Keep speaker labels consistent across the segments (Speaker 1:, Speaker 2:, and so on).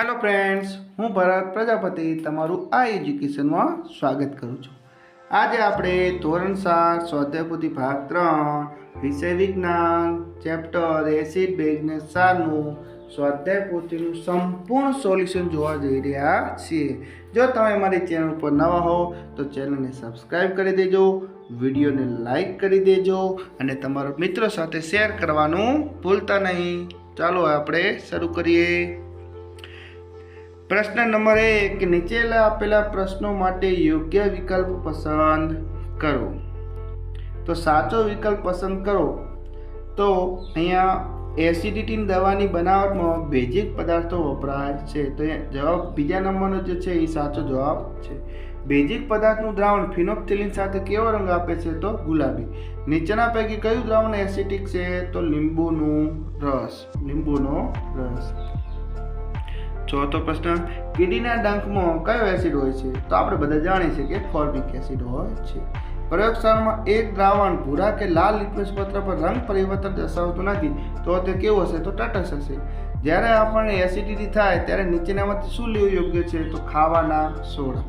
Speaker 1: Hello friends હું ભરત પ્રજાપતિ તમારું આ એજ્યુકેશનમાં સ્વાગત કરું છું. આજે આપણે ધોરણ સાત સ્વાધ્યાયપુતિ ભાગ ત્રણ, વિષય વિજ્ઞાન, ચેપ્ટર એસિડ બેઝને સારનું સ્વાધ્યાયપોથીનું સંપૂર્ણ સોલ્યુશન જોવા જઈ રહ્યા છીએ. જો તમે મારી ચેનલ પર નવા હો, તો ચેનલને સબસ્ક્રાઈબ કરી દેજો, વિડીયોને લાઈક કરી દેજો અને તમારા મિત્રો સાથે શેર કરવાનું ભૂલતા નહીં. ચાલો આપણે શરૂ કરીએ. પ્રશ્ન નંબર એક, નીચેલા આપેલા પ્રશ્નો માટે યોગ્ય વિકલ્પ પસંદ કરો. તો સાચો વિકલ્પ પસંદ કરો. તો અહીંયા એસિડિટીની દવાની બનાવટમાં બેઝિક પદાર્થો વપરાય છે. તો એ જવાબ બીજા નંબરનો જે છે, એ સાચો જવાબ છે. બેઝિક પદાર્થનું દ્રાવણ ફિનોપ્થિલિન સાથે કેવો રંગ આપે છે? તો ગુલાબી. નીચેના પૈકી કયું દ્રાવણ એસિટિક છે? તો લીંબુનું રસ. લીંબુનો રસ. ચોથો પ્રશ્ન કીડીના ડંખમાં કયો એસિડ હોય છે? તો આપણે બધા જાણીએ છીએ કે ફોર્મિક એસિડ હોય છે. પ્રયોગશાળામાં એક દ્રાવણ ભૂરા કે લાલ લિટમસ પત્ર પર રંગ પરિવર્તન દર્શાવતું નથી, તો તે કેવું હશે? તો તટસ્થ હશે. જ્યારે આપણને એસિડિટી થાય, ત્યારે નીચેનામાંથી શું લેવું યોગ્ય છે? તો ખાવાના સોડા.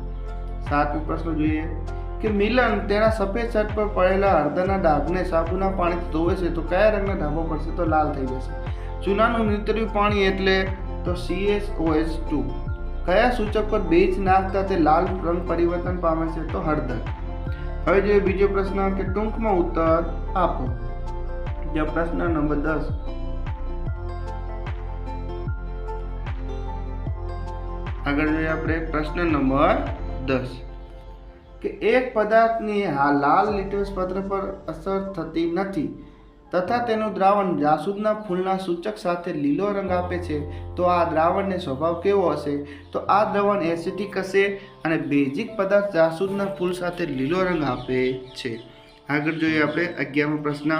Speaker 1: સાતમો પ્રશ્ન જોઈએ કે મિલન તેના સફેદ શર્ટ પર પડેલા હળદરના ડાઘને સાબુના પાણીથી ધોવે છે, તો કયા રંગના ડાઘો પડશે તો લાલ થઈ જશે. ચૂનાનું નીતર્યું પાણી એટલે તો CSOH ટુ કયા સૂચક પર બેઝ નાખતા તે લાલ રંગ પરિવર્તન પામે છે તો હળદર. હવે જોઈએ બીજો પ્રશ્ન કે ટૂંકમાં ઉત્તર આપો. જે પ્રશ્ન નંબર દસ. આગળ જોઈએ આપણે પ્રશ્ન નંબર દસ. કે એક પદાર્થની આ લાલ લિટમસ પત્ર પર અસર થતી નથી. તથા તેનું દ્રાવણ જાસૂદના ફૂલના સૂચક સાથે લીલો રંગ આપે છે, તો આ દ્રાવણને સ્વભાવ કેવો હશે? તો આ દ્રાવણ એસિડિક હશે અને બેઝિક પદાર્થ જાસૂદના ફૂલ સાથે લીલો રંગ આપે છે. આગળ જોઈએ આપણે અગિયારમો પ્રશ્ન.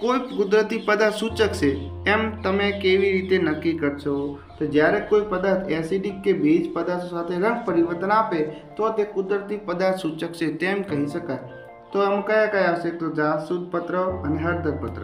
Speaker 1: કોઈ કુદરતી પદાર્થ સૂચક છે? એમ તમે કેવી રીતે નક્કી કરશો? તો જ્યારે કોઈ પદાર્થ એસિડિક કે બેઝ પદાર્થો સાથે રંગ પરિવર્તન આપે, તો તે કુદરતી પદાર્થ સૂચક છે તેમ કહી શકાય. તો આમ કયા કયા આવશે તો જાસૂદ પત્ર અને હળદર પત્ર.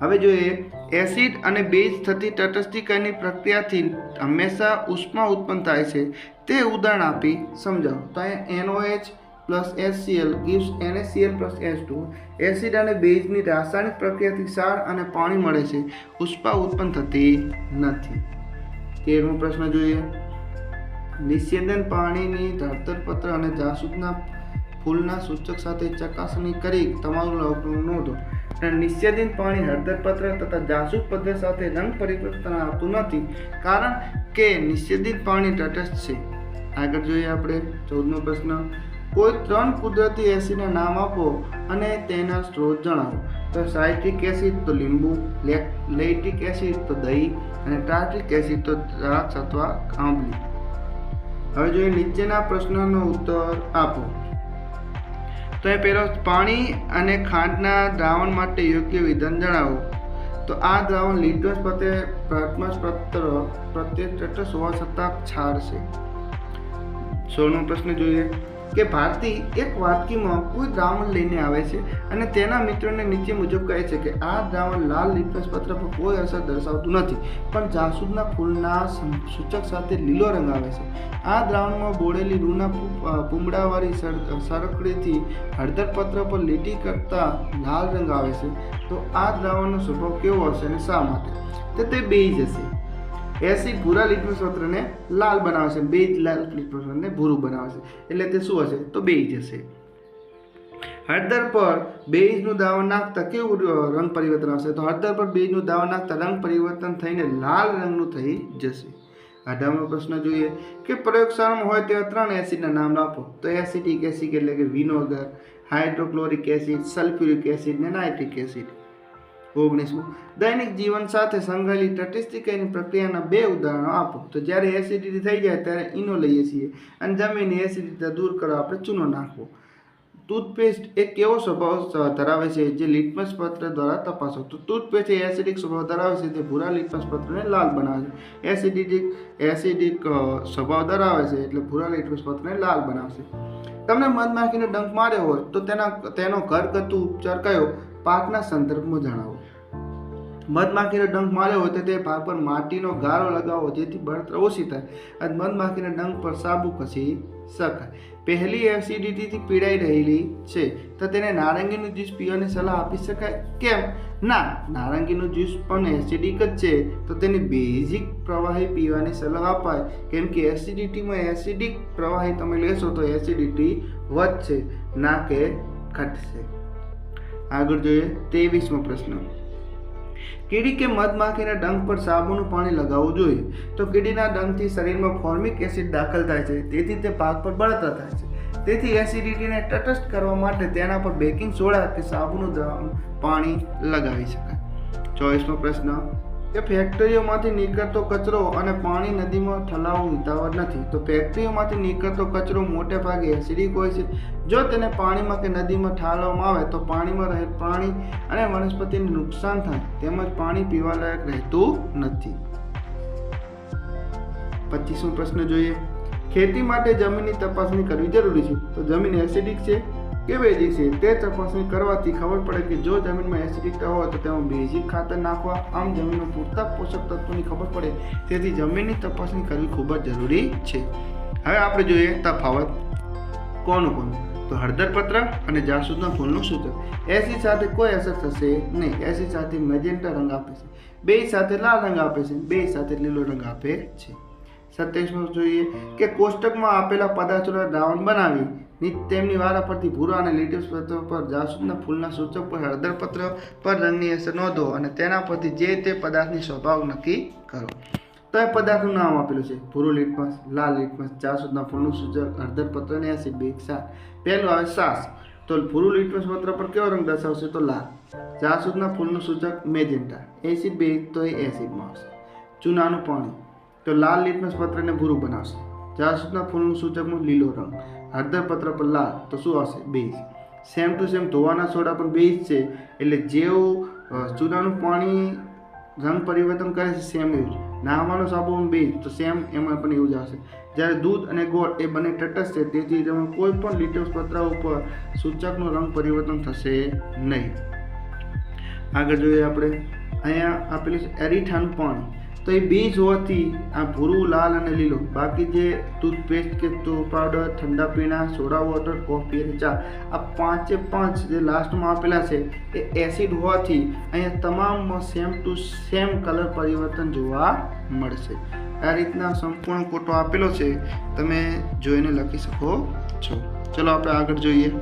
Speaker 1: હવે જોઈએ, એસિડ અને બેઝ થતી તટસ્થીકરણની પ્રક્રિયાથી હંમેશા ઉષ્મા ઉત્પન્ન થાય છે. તે ઉદાહરણ આપી સમજાવો. તો અહીંયા NOH plus HCl gives NaCl plus H2 acid અને બેઝની રાસાયણિક પ્રક્રિયાથી સાર અને પાણી મળે છે. ઉષ્મા ઉત્પન્ન થતી નથી. તેરમો પ્રશ્ન જોઈએ. નિસ્યંદન પાણીની ધરતર પત્ર અને જાસૂદના ફૂલના સૂચક સાથે ચકાસણી કરી તમારું લોકડાઉન નોંધો અને નિષેધિત પાણી હળદરપત્ર તથા જાસૂદ પદ્ધતિ સાથે રંગ પરિવર્તન આવતું નથી, કારણ કે નિષેધિત પાણી તટસ્થ છે. આગળ જોઈએ આપણે ચૌદમો પ્રશ્ન. કોઈ ત્રણ કુદરતી એસિડના નામ આપો અને તેના સ્ત્રોત જણાવો. તો સાઇટ્રિક એસિડ, તો લીંબુ લેક્ટિક એસિડ, તો દહીં અને ટાર્ટ્રિક એસિડ, તો દ્રાક્ષ અથવા આંબલી. હવે જોઈએ નીચેના પ્રશ્નનો ઉત્તર આપો. તો એ પહેલો પાણી અને ખાંડના દ્રાવણ માટે યોગ્ય વિધાન જણાવો. તો આ દ્રાવણ લિટમસ પ્રત્યે પ્રથમસ પત્ર પ્રત્યે તટસ્થ હોવા છતાં છાડ છે. સોળમો પ્રશ્ન જોઈએ. કે ભારતી એક વાટકીમાં કોઈ દ્રાવણ લઈને આવે છે અને તેના મિત્રોને નીચે મુજબ કહે છે કે આ દ્રાવણ લાલ લિટમસ પત્ર પર કોઈ અસર દર્શાવતું નથી, પણ જાસૂદના ફૂલના સૂચક સાથે લીલો રંગ આવે છે. આ દ્રાવણમાં બોળેલી રૂના પૂમડાવાળી સરકડીથી હળદર પત્ર પર લીટી કરતા લાલ રંગ આવે છે. તો આ દ્રાવણનો સ્વભાવ કેવો હશે અને શા માટે? તો તે બેઈ હશે એસિડ ભૂરા લિટમસ લાલ બનાવે છે. બેઝ લાલ લિટમસ ભૂરું બનાવે છે. એટલે તે શું હશે? તો બે જશે હળદર પર બેઝનું દાવણ નાખતા કેવું રંગ પરિવર્તન આવશે? તો હળદર પર બેઝનું દાવણ નાખતા રંગ પરિવર્તન થઈને લાલ રંગનું થઈ જશે. અઢારમો પ્રશ્ન જોઈએ કે પ્રયોગશાળામાં હોય તેવા ત્રણ એસિડના નામ આપો. તો એસિટિક એસિડ એટલે કે vinegar, hydrochloric acid, sulphuric acid ને નાઇટ્રિક એસિડ. ઓગણીસમું. દૈનિક જીવન સાથે સંકળાયેલી તટસ્થીકરણની પ્રક્રિયાના બે ઉદાહરણો આપો. તો જ્યારે એસિડિટી થઈ જાય ત્યારે ઈનો લઈએ છીએ અને જમીનની એસિડિટી દૂર કરવા આપણે ચૂનો નાખવો. ટૂથપેસ્ટ એક એવો સ્વભાવ ધરાવે છે જે લિટમસ પત્ર દ્વારા તપાસો. તો ટૂથપેસ્ટ એ એસિડિક સ્વભાવ ધરાવે છે તે ભૂરા લિટમસ પત્રને લાલ બનાવે છે. એસિડિક એસિડિક સ્વભાવ ધરાવે છે એટલે ભૂરા લિટમસ પત્રને લાલ બનાવશે. તમને મધમાખીને ડંખ માર્યો હોય તો તેના, તેનો ઘરગથ્થુ ઉપચાર કયો પાકના સંદર્ભમાં જણાવો. મધમાખીનો ડંખ માર્યો હોય તો તે ભાગ પર માટીનો ગારો લગાવો જેથી બળતર ઓછી થાય અને મધમાખીના ડંખ પર સાબુ કસી શકાય. પહેલી એસિડિટીથી પીડાઈ રહેલી છે તો તેને નારંગીનું જ્યુસ પીવાની સલાહ આપી શકાય? કેમ? ના, નારંગીનું જ્યુસ પણ એસિડિક જ છે. તો તેને બેઝિક પ્રવાહી પીવાની સલાહ અપાય. કેમ કે એસિડિટીમાં એસિડિક પ્રવાહી તમે લેશો તો એસિડિટી વધશે ના કે ઘટશે. આગળ જોઈએ ત્રેવીસમો પ્રશ્ન. કીડી કે મધમાખીના ડંખ પર સાબુનું પાણી લગાવવું જોઈએ તો કીડીના ડંખથી શરીરમાં ફોર્મિક એસિડ દાખલ થાય છે. તેથી તે પાક પર બળતરા થાય છે. તેથી એસિડિટીને તટસ્થ કરવા માટે તેના પર બેકિંગ સોડા કે સાબુનું પાણી લગાવી શકાય. ચોવીસમો પ્રશ્ન. કે ફેક્ટરીઓમાંથી નીકળતો કચરો અને પાણી નદીમાં ઠલાવવું હિતાવહ નથી. તો ફેક્ટરીઓમાંથી નીકળતો કચરો મોટે ભાગે એસિડિક હોય છે. જો તેને પાણીમાં કે નદીમાં ઠાલવામાં આવે, તો પાણીમાં રહેલ પ્રાણી અને વનસ્પતિને નુકસાન થાય, તેમજ પાણી પીવાલાયક રહેતું નથી. પચીસમો પ્રશ્ન જોઈએ. ખેતી માટે જમીનની તપાસણી કરવી જરૂરી છે. તો જમીન એસિડિક છે. કે બેઝિક છે? તે તપાસણી કરવાથી ખબર પડે કે જો જમીનમાં એસિડિકતા હોય તો તેમાં બેઝિક ખાતર નાખવા, આમ જમીનમાં પૂરતા પોષક તત્વોની ખબર પડે. તેથી જમીનની તપાસણી કરવી ખૂબ જ જરૂરી છે. હવે આપણે જોઈએ તફાવત. કોનું કોનું? તો હળદર પત્ર અને જાસૂદના ફૂલનું સૂચક એસી સાથે કોઈ અસર થશે નહીં. એસી સાથે મેજેન્ટા રંગ આપે છે. બે સાથે લાલ રંગ આપે છે. બે સાથે લીલો રંગ આપે છે. સત્યાવીસમાં જોઈએ કે કોષ્ટકમાં આપેલા પદાર્થોના દ્રાવણ બનાવી તેમની વારા પરથી ભૂરા અને લીટીવ પત્ર પર જાસૂદના ફૂલના સૂચક પર હળદર પત્ર પર રંગની અસર નોંધો અને તેના પરથી જે તે પદાર્થની સ્વભાવ નક્કી કરો. તો એ પદાર્થનું નામ આપેલું છે. ભૂરું લીટમસ લાલ લીટમસ જાસૂદના ફૂલનું સૂચક હળદર પત્ર અને એસિડ બે સાત પહેલું આવે સાસ. તો ભૂરું લીટમસ પત્ર પર કેવો રંગ દર્શાવશે? તો લાલ. જાસૂદના ફૂલનું સૂચક મેજેન્ટા. એસિડ બે, તો એ એસિડમાં આવશે. ચૂનાનું પાણી. તો લાલ લીટમસ પત્રને ભૂરું બનાવશે. જાસૂદના ફૂલનું સૂચકમાં લીલો રંગ. હળદર પત્ર પર લા તો શું આવશે? બેઝ. સેમ ટુ સેમ ધોવાના સોડા પણ બેઝ છે. એટલે જેવું ચૂનાનું પાણી રંગ પરિવર્તન કરે છે સેમ એવું નાહવાનો સાબુ પણ બેઝ. તો સેમ એમાં પણ એવું જ આવશે. જ્યારે દૂધ અને ગોળ એ બંને તટસ્થ છે, તેથી તમે કોઈ પણ ડિટેલ્સ પત્ર ઉપર સૂચકનું રંગ પરિવર્તન થશે નહીં. આગળ જોઈએ આપણે. અહીંયા આપેલું છે એરીઠાનું પાણી. તો એ બીજ હોવાથી આ ભૂરું, લાલ અને લીલું. બાકી જે ટૂથપેસ્ટ કે ટૂથ પાવડર ઠંડા પીણા, સોડા વોટર કોફી અને ચા, આ પાંચે પાંચ જે લાસ્ટમાં આપેલા છે, એ એસિડ હોવાથી અહીંયા તમામમાં સેમ ટુ સેમ કલર પરિવર્તન જોવા મળશે. આ રીતના સંપૂર્ણ ફોટો આપેલો છે, તમે જોઈને લખી શકો છો. ચલો આપણે આગળ જોઈએ.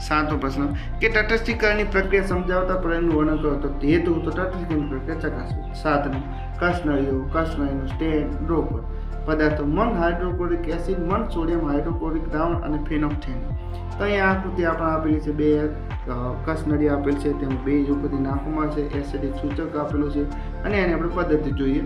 Speaker 1: સાતમો પ્રશ્ન. કે તટસ્થીકરણની પ્રક્રિયા સમજાવતા પ્રયોગનું વર્ણન કરો. તો હેતુ તો તટસ્થીકરણની પ્રક્રિયા ચકાસવી સાતમું. કસનળીઓ કસનળીનું સ્ટેન્ડ ડ્રોપર પદાર્થો મન હાઇડ્રોક્લોરિક એસિડ, મન સોડિયમ હાઇડ્રોક્લોરિક દ્રાવણ અને ફેનોક્થેન તો અહીંયા આકૃતિ આપણે આપેલી છે બે કસનળી આપેલ છે, તેમાં બે ઉપરથી નાખવામાં છે, એસિડિક સૂચક આપેલું છે, અને એની આપણે પદ્ધતિ જોઈએ.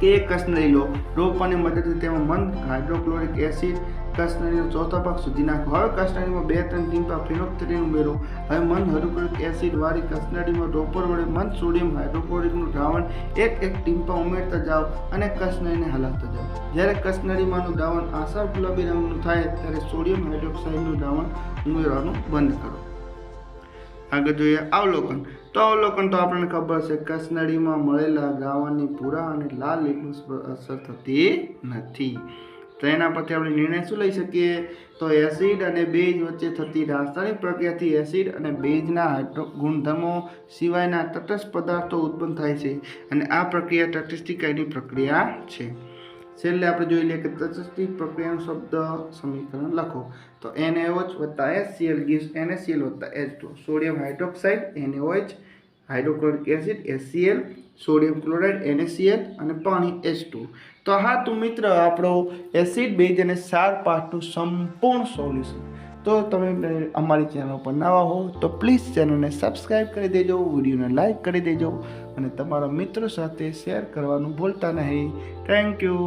Speaker 1: કે એક કસનળી લો રોપવાની મદદથી તેમાં મન હાઇડ્રોક્લોરિક એસિડ કસનળીનો ચોથા ભાગ સુધી નાખો. હવે કસનળીમાં બે ત્રણ ટીમ્પા ફિનોક્થેરિન ઉમેરો. હવે મન હાઇડ્રોક્લોરિક એસિડ વાળી કસનળીમાં રોપર વડે મંદ સોડિયમ હાઇડ્રોક્લોરિકનું દ્રાવણ એક એક ટીમ્પા ઉમેરતા જાઓ અને કસનળીને હલાવતા જાઓ. જ્યારે કસનળીમાંનું દ્રાવણ આશા ગુલાબી રંગનું થાય, ત્યારે સોડિયમ હાઇડ્રોક્સાઇડનું દ્રાવણ ઉમેરવાનું બંધ કરો. આગળ જોઈએ અવલોકન. તો અવલોકન તો આપણને ખબર છે કસનળીમાં મળેલા દ્રાવણની ભૂરા અને લાલ લીટમસ પર અસર થતી નથી. તો એના પરથી આપણે નિર્ણય શું લઈ શકીએ? તો એસિડ અને બેઝ વચ્ચે થતી રાસાયણિક પ્રક્રિયાથી એસિડ અને બેઝના હાઇડ્રો, ગુણધર્મો સિવાયના તટસ્થ પદાર્થો ઉત્પન્ન થાય છે અને આ પ્રક્રિયા તટસ્થીકરણની પ્રક્રિયા છે. છેલ્લે આપણે જોઈ લઈએ કે તટસ્થી પ્રક્રિયાનો શબ્દ સમીકરણ લખો. તો NaOH વત્તા S C L gives N A C L વત્તા H two sodium hydroxide, N A O H hydrochloric acid, S C L, sodium chloride N A C L અને પાણી H2 તો હા, તું મિત્ર, આપણો એસિડ બેઝ અને સાર પાઠનું સંપૂર્ણ સોલ્યુશન તો તમે અમારી ચેનલ પર નવા હો, તો પ્લીઝ ચેનલને સબસ્ક્રાઈબ કરી દેજો વિડીયોને લાઈક કરી દેજો અને તમારા મિત્રો સાથે શેર કરવાનું ભૂલતા નહીં. Thank you